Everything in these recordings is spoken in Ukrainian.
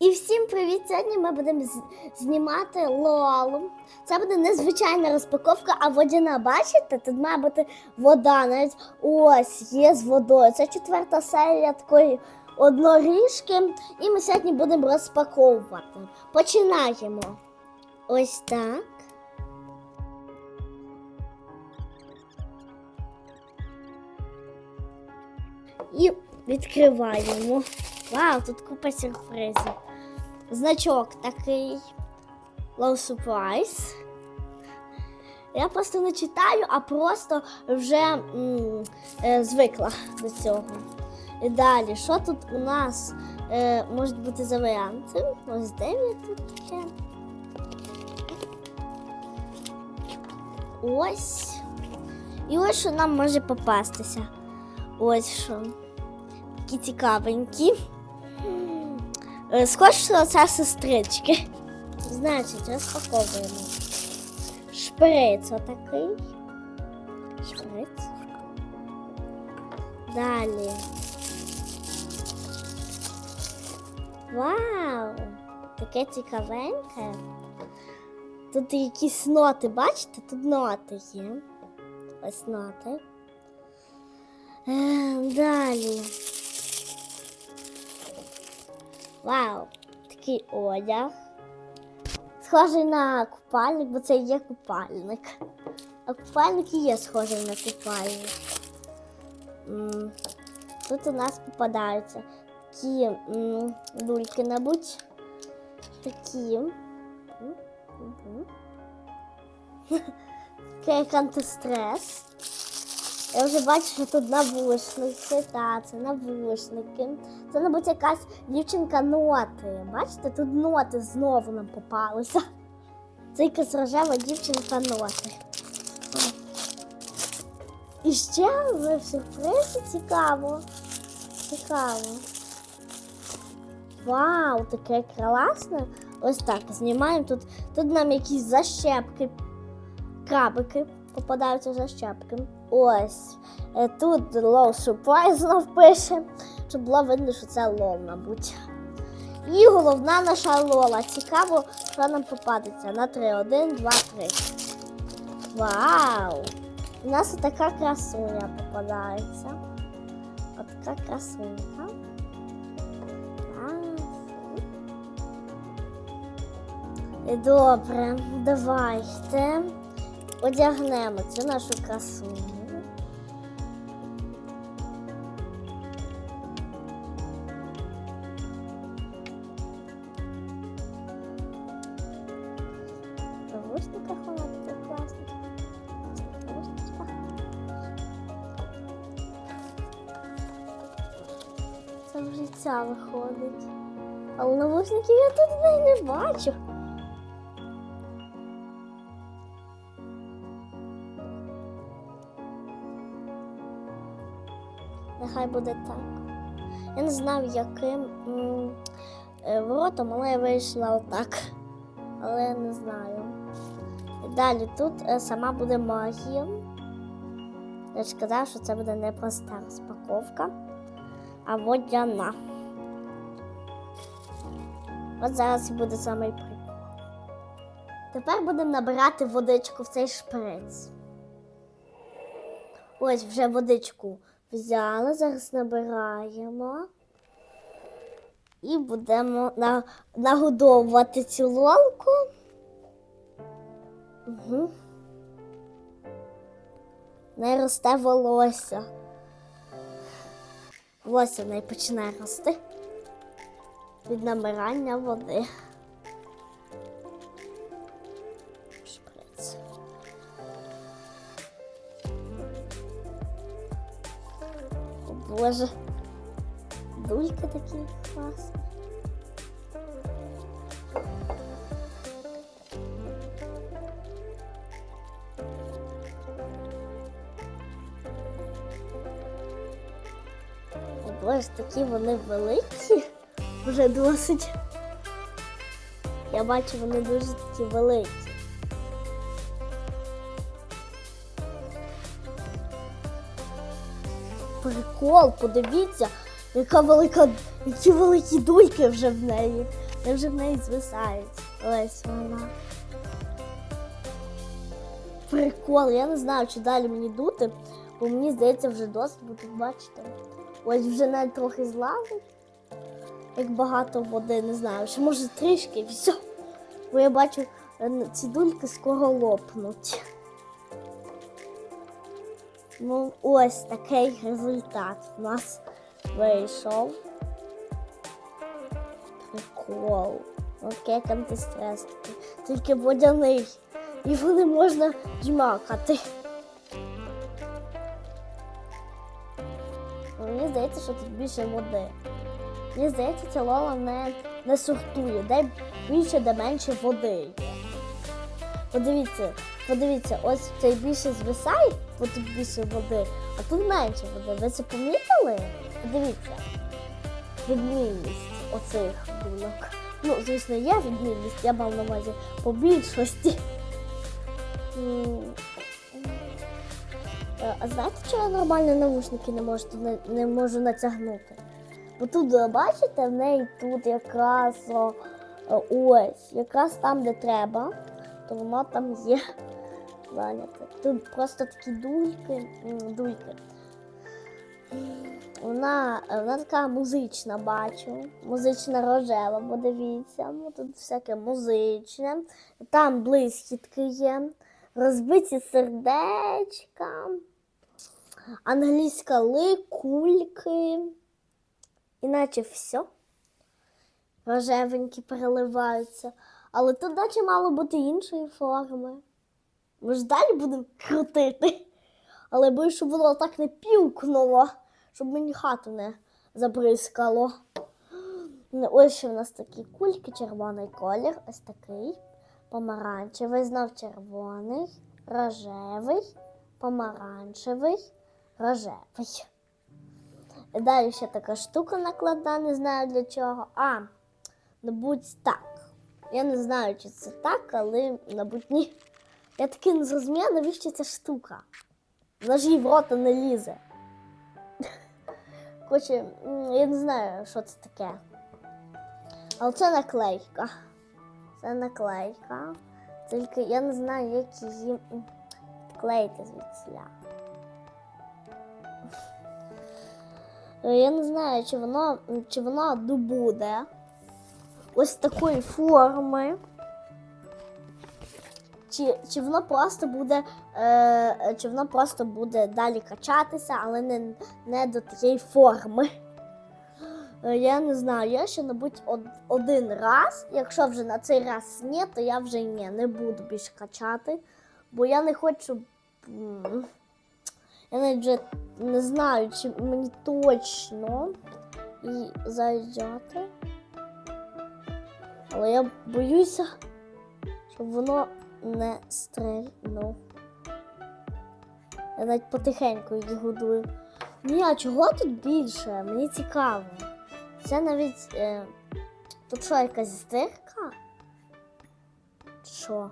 І всім привіт! Сьогодні ми будемо знімати лолу. Це буде незвичайна розпаковка, а водяна, бачите? Тут має бути вода. Навіть ось є з водою. Це четверта серія такої одноріжки. І ми сьогодні будемо розпаковувати. Починаємо. Ось так. І відкриваємо. Вау, тут купа сюрпризів. Значок такий Low Surprise. Я просто не читаю, а просто вже м, е, звикла до цього. І далі, що тут у нас е, можуть бути за варіанти? Ось дев'ять тут таке. Ось. І ось що нам може попастися. Ось що. Такі цікавенькі. Схоже, що це сестрички. Значить, розпаковуємо. Шприц отакий. Шприц. Далі. Вау! Таке цікавеньке. Тут якісь ноти, бачите? Тут ноти є. Ось ноти. Е, Далі. Вау, такий одяг. Схожий на купальник, бо це є купальник. А купальник і є схожий на купальник. Тут у нас попадаються такі м, дульки, мабуть. Такі. Як антистрес. Я вже бачу, що тут навушники, та, це навушники. Це, мабуть, якась дівчинка ноти. Бачите, тут ноти знову нам попалися. Це якась рожева дівчинка ноти. І ще в сюрпризі цікаво. Цікаво. Вау, таке класне. Ось так, знімаємо тут. Тут нам якісь защепки, крабики попадаються защепки. Ось. Е, Тут low surprise знов пише, щоб було видно, що це лол, мабуть. І головна наша лола. Цікаво, що нам попадеться на 3. 1, 2, 3. Вау! У нас така красуня попадається. Отака красунька. І Добре, давайте одягнемо цю нашу красуню. В навушниках вона така класна. Це вже виходить. Але навушників я тут не бачу. Нехай буде так. Я не знаю, яким е, воротом, але я вийшла отак. Але я не знаю. Далі тут е, сама буде магія. Я ж казав, що це буде не проста розпаковка, а водяна. От зараз і буде самий прикол. Тепер будемо набирати водичку в цей шприц. Ось вже водичку взяли, зараз набираємо. І будемо на- нагодовувати цю лолку. Угу. Не росте волосся. Волосся в неї починає рости від набирання води. Боже. Дульки такі класні. Боже, такі вони великі. Вже досить. Я бачу, вони дуже такі великі. Прикол, подивіться, Яка велика, які великі дульки вже в неї. Вони вже в неї звисають. Ось вона. Прикол, я не знаю, чи далі мені дути, бо мені здається вже досить, бо тут бачите. Ось вже навіть трохи злазить. Як багато води, не знаю. Ще може трішки і все. Бо я бачу, е, ці дульки скоро лопнуть. Ну, ось такий результат у нас вийшов. Прикол. Ось такий. Тільки водяний. Його не можна жмакати. Мені здається, що тут більше води. Мені здається, ця лола не, не сортує, де більше, де менше води. Подивіться, подивіться, ось цей більше звисає, бо тут більше води, а тут менше води. Ви це помітили? Подивіться. Відмінність оцих дулок. Ну, звісно, є відмінність, я мав на увазі по більшості. А знаєте, чого я нормально навушники не можу, не, можу натягнути? Бо тут, бачите, в неї тут якраз ось, якраз там, де треба, то воно там є зайняте. Тут просто такі дульки, дульки. Вона, вона така музична, бачу. Музична рожева, подивіться. Ну, Тут всяке музичне. Там блискітки є, розбиті сердечка, англійська ли, кульки. Іначе все. Рожевенькі переливаються. Але тут наче мало бути іншої форми. Ми ж далі будемо крутити. Але боюсь, щоб воно так не пілкнуло, щоб мені хату не забризкало. Ну, Ось ще в нас такі кульки, червоний колір, ось такий, помаранчевий, знов червоний, рожевий, помаранчевий, рожевий. Далі ще така штука накладна, не знаю для чого. А, мабуть, так. Я не знаю, чи це так, але, мабуть, ні. Я таки не зрозуміла, навіщо ця штука. Вона ж їй в рота не лізе. Хоче, я не знаю, що це таке. Але це наклейка. Це наклейка. Тільки я не знаю, як її клеїти звідсіля. Я не знаю, чи воно, чи воно добуде ось такої форми. Чи, чи воно просто буде, е, чи воно просто буде далі качатися, але не, не до тієї форми. Е, Я не знаю, я ще, мабуть, од, один раз. Якщо вже на цей раз ні, то я вже ні, не буду більше качати, бо я не хочу. Я навіть вже не знаю, чи мені точно і зайняти. Але я боюся, щоб воно не стрельнуло. Я навіть потихеньку їх годую. Ні, а чого тут більше? Мені цікаво. Це навіть. Е, тут що, якась здирка? Що?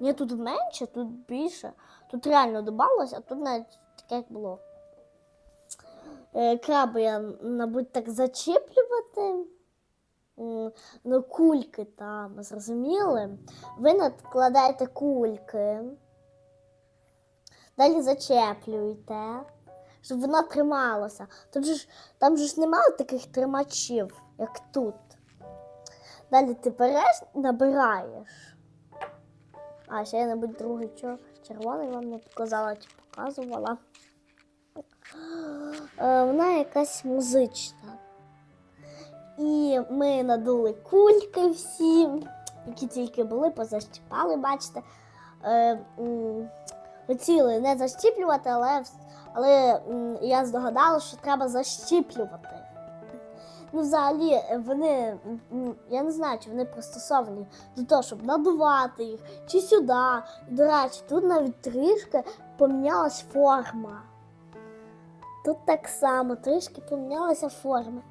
Ні, тут менше, тут більше. Тут реально додавалося, а тут навіть таке як було. Е, краби я, мабуть, так зачіплювати. Ну, кульки там, зрозуміли? Ви надкладаєте кульки, далі зачеплюєте, щоб воно трималося. Тут же ж, там же ж немає таких тримачів, як тут. Далі ти береш, набираєш. А, ще я, мабуть, другий червоний вам не показала чи показувала. Е, Вона якась музична. І ми надули кульки всі, які тільки були, позащіпали, бачите. Е, хотіли не защіплювати, але, але я здогадалася, що треба защіплювати. Ну, взагалі, вони, я не знаю, чи вони пристосовані до того, щоб надувати їх, чи сюди. До речі, тут навіть трішки помінялась форма. Тут так само трішки помінялася форма.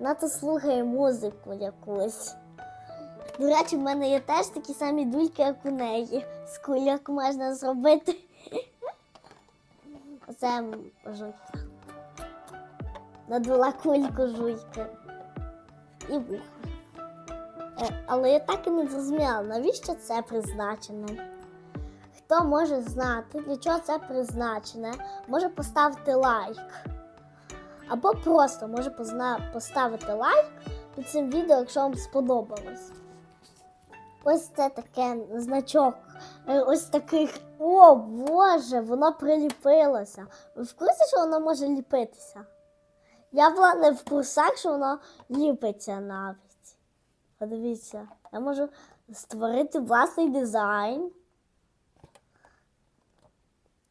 Нато слухає музику якусь. До речі, в мене є теж такі самі дульки, як у неї. З кульок можна зробити. Оце жовта. надала кульку жуйки і вуха. Е, але я так і не зрозуміла, навіщо це призначено. Хто може знати, для чого це призначене, може поставити лайк. Або просто може поставити лайк під цим відео, якщо вам сподобалось. Ось це таке значок. Е, Ось таких. О Боже, воно приліпилося. Ви в курсі, що воно може ліпитися? Я була не в курсах, що воно ліпиться навіть. Подивіться, я можу створити власний дизайн.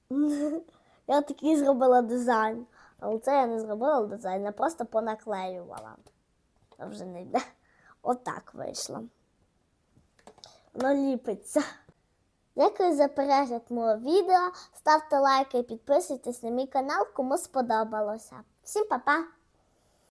Я такий зробила дизайн. Але це я не зробила дизайн, я просто понаклеювала. Вже не йде. Отак вийшло. Воно ліпиться. Дякую за перегляд мого відео. Ставте лайки і підписуйтесь на мій канал, кому сподобалося. Всім па-па!